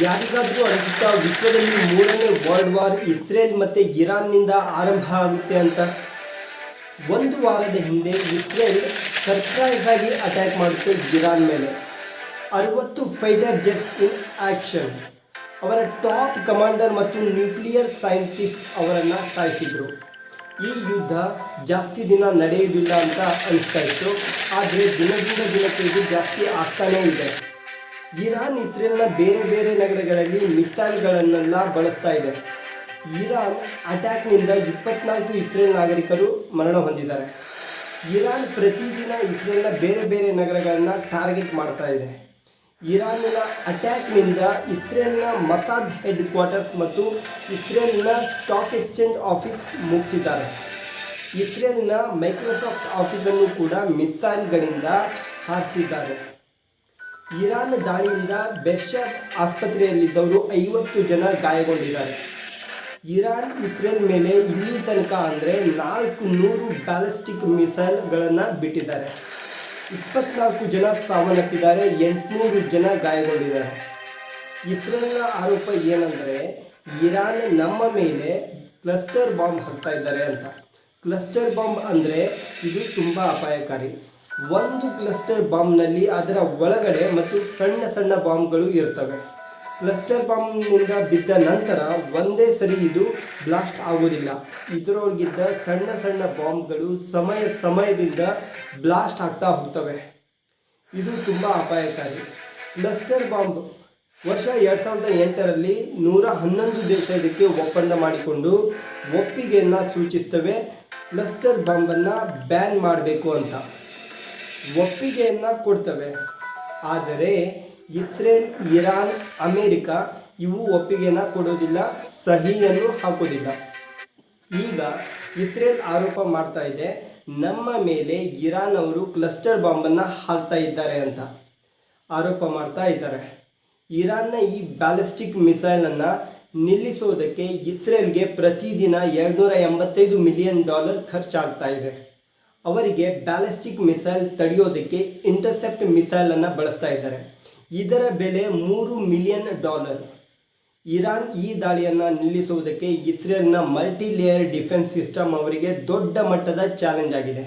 ಯಾರಿಗಾದರೂ ಅನಿಸುತ್ತಾ ವಿಶ್ವದಲ್ಲಿ ಮೂರನೇ ವರ್ಲ್ಡ್ ವಾರ್ ಇಸ್ರೇಲ್ ಮತ್ತು ಇರಾನ್ನಿಂದ ಆರಂಭ ಆಗುತ್ತೆ ಅಂತ? ಒಂದು ವಾರದ ಹಿಂದೆ ಇಸ್ರೇಲ್ ಸರ್ಪ್ರೈಸ್ ಆಗಿ ಅಟ್ಯಾಕ್ ಮಾಡುತ್ತೆ ಇರಾನ್ ಮೇಲೆ. ಅರವತ್ತು ಫೈಟರ್ ಜೆಟ್ಸ್ ಇನ್ ಆಕ್ಷನ್ ಅವರ ಟಾಪ್ ಕಮಾಂಡರ್ ಮತ್ತು ನ್ಯೂಕ್ಲಿಯರ್ ಸೈಂಟಿಸ್ಟ್ ಅವರನ್ನು ಸಾಯಿಸಿದರು. ಈ ಯುದ್ಧ ಜಾಸ್ತಿ ದಿನ ನಡೆಯುವುದಿಲ್ಲ ಅಂತ ಅನಿಸ್ತಾ ಇತ್ತು. ಆದರೆ ದಿನದಿಂದ ದಿನಕ್ಕೆ ಇದು ಜಾಸ್ತಿ ಆಗ್ತಾನೇ ಇದೆ. ಇರಾನ್, ಇಸ್ರೇಲ್ನ ಬೇರೆ ಬೇರೆ ನಗರಗಳಲ್ಲಿ ಮಿಸೈಲ್ಗಳನ್ನೆಲ್ಲ ಬಳಸ್ತಾ ಇದೆ. ಇರಾನ್ ಅಟ್ಯಾಕ್ನಿಂದ ಇಪ್ಪತ್ನಾಲ್ಕು ಇಸ್ರೇಲ್ ನಾಗರಿಕರು ಮರಣ ಹೊಂದಿದ್ದಾರೆ. ಇರಾನ್ ಪ್ರತಿದಿನ ಇಸ್ರೇಲ್ನ ಬೇರೆ ಬೇರೆ ನಗರಗಳನ್ನು ಟಾರ್ಗೆಟ್ ಮಾಡ್ತಾ ಇದೆ. ಇರಾನಿನ ಅಟ್ಯಾಕ್ನಿಂದ ಇಸ್ರೇಲ್ನ ಮಸಾದ್ ಹೆಡ್ ಕ್ವಾರ್ಟರ್ಸ್ ಮತ್ತು ಇಸ್ರೇಲ್ನ ಸ್ಟಾಕ್ ಎಕ್ಸ್ಚೇಂಜ್ ಆಫೀಸ್ ಮುಗಿಸಿದ್ದಾರೆ. ಇಸ್ರೇಲ್ನ ಮೈಕ್ರೋಸಾಫ್ಟ್ ಆಫೀಸನ್ನು ಕೂಡ ಮಿಸೈಲ್ಗಳಿಂದ ಹಾರಿಸಿದ್ದಾರೆ. ಇರಾನ್ ದಾಳಿಯಿಂದ ಬೆರ್ಷಾ ಆಸ್ಪತ್ರೆಯಲ್ಲಿದ್ದವರು ಐವತ್ತು ಜನ ಗಾಯಗೊಂಡಿದ್ದಾರೆ. ಇರಾನ್, ಇಸ್ರೇಲ್ ಮೇಲೆ ಇಲ್ಲಿ ತನಕ ಅಂದರೆ ನಾಲ್ಕು ನೂರು ಬ್ಯಾಲಿಸ್ಟಿಕ್ ಮಿಸೈಲ್ಗಳನ್ನು ಬಿಟ್ಟಿದ್ದಾರೆ. ಇಪ್ಪತ್ನಾಲ್ಕು ಜನ ಸಾವನ್ನಪ್ಪಿದ್ದಾರೆ, ಎಂಟುನೂರು ಜನ ಗಾಯಗೊಂಡಿದ್ದಾರೆ. ಇಸ್ರೇಲ್ನ ಆರೋಪ ಏನಂದರೆ, ಇರಾನ್ ನಮ್ಮ ಮೇಲೆ ಕ್ಲಸ್ಟರ್ ಬಾಂಬ್ ಹಾಕ್ತಾ ಇದ್ದಾರೆ ಅಂತ. ಕ್ಲಸ್ಟರ್ ಬಾಂಬ್ ಅಂದರೆ ಇದು ತುಂಬ ಅಪಾಯಕಾರಿ. ಒಂದು ಕ್ಲಸ್ಟರ್ ಬಾಂಬ್ನಲ್ಲಿ ಅದರ ಒಳಗಡೆ ಮತ್ತು ಸಣ್ಣ ಸಣ್ಣ ಬಾಂಬ್ಗಳು ಇರ್ತವೆ. ಕ್ಲಸ್ಟರ್ ಬಾಂಬ್ನಿಂದ ಬಿದ್ದ ನಂತರ ಒಂದೇ ಸರಿ ಇದು ಬ್ಲಾಸ್ಟ್ ಆಗೋದಿಲ್ಲ ಇದರೊಳಗಿದ್ದ ಸಣ್ಣ ಸಣ್ಣ ಬಾಂಬ್ಗಳು ಸಮಯ ಸಮಯದಿಂದ ಬ್ಲಾಸ್ಟ್ ಆಗ್ತಾ ಹೋಗ್ತವೆ. ಇದು ತುಂಬ ಅಪಾಯಕಾರಿ. ಕ್ಲಸ್ಟರ್ ಬಾಂಬ್ ವರ್ಷ ಎರಡು ಸಾವಿರದ ಎಂಟರಲ್ಲಿ ನೂರ ಹನ್ನೊಂದು ದೇಶ ಇದಕ್ಕೆ ಒಪ್ಪಂದ ಮಾಡಿಕೊಂಡು ಒಪ್ಪಿಗೆಯನ್ನು ಸೂಚಿಸ್ತವೆ. ಕ್ಲಸ್ಟರ್ ಬಾಂಬನ್ನು ಬ್ಯಾನ್ ಮಾಡಬೇಕು ಅಂತ. ಒಪ್ಪಿಗೆಯನ್ನು ಕೊಡ್ತವೆ. ಆದರೆ ಇಸ್ರೇಲ್, ಇರಾನ್, ಅಮೇರಿಕ ಇವು ಒಪ್ಪಿಗೆನ ಕೊಡೋದಿಲ್ಲ, ಸಹಿಯನ್ನು ಹಾಕೋದಿಲ್ಲ. ಈಗ ಇಸ್ರೇಲ್ ಆರೋಪ ಮಾಡ್ತಾ ಇದೆ, ನಮ್ಮ ಮೇಲೆ ಇರಾನ್ ಅವರು ಕ್ಲಸ್ಟರ್ ಬಾಂಬನ್ನು ಹಾಕ್ತಾ ಇದ್ದಾರೆ ಅಂತ. ಆರೋಪ ಮಾಡ್ತಾ ಇದ್ದಾರೆ. ಇರಾನ್ನ ಈ ಬ್ಯಾಲಿಸ್ಟಿಕ್ ಮಿಸೈಲನ್ನು ನಿಲ್ಲಿಸೋದಕ್ಕೆ ಇಸ್ರೇಲ್ಗೆ ಪ್ರತಿದಿನ ಎರಡುನೂರ ಎಂಬತ್ತೈದು ಮಿಲಿಯನ್ ಡಾಲರ್ ಖರ್ಚಾಗ್ತಾ ಇದೆ. ಅವರಿಗೆ ಬ್ಯಾಲಿಸ್ಟಿಕ್ ಮಿಸೈಲ್ ತಡೆಯೋದಕ್ಕೆ ಇಂಟರ್ಸೆಪ್ಟ್ ಮಿಸೈಲನ್ನು ಬಳಸ್ತಾ ಇದ್ದಾರೆ. ಇದರ ಬೆಲೆ ಮೂರು ಮಿಲಿಯನ್ ಡಾಲರ್. ಇರಾನ್ ಈ ದಾಳಿಯನ್ನು ನಿಲ್ಲಿಸುವುದಕ್ಕೆ ಇಸ್ರೇಲ್ನ ಮಲ್ಟಿ ಲೇಯರ್ ಡಿಫೆನ್ಸ್ ಸಿಸ್ಟಮ್ ಅವರಿಗೆ ದೊಡ್ಡ ಮಟ್ಟದ ಚಾಲೆಂಜ್ ಆಗಿದೆ.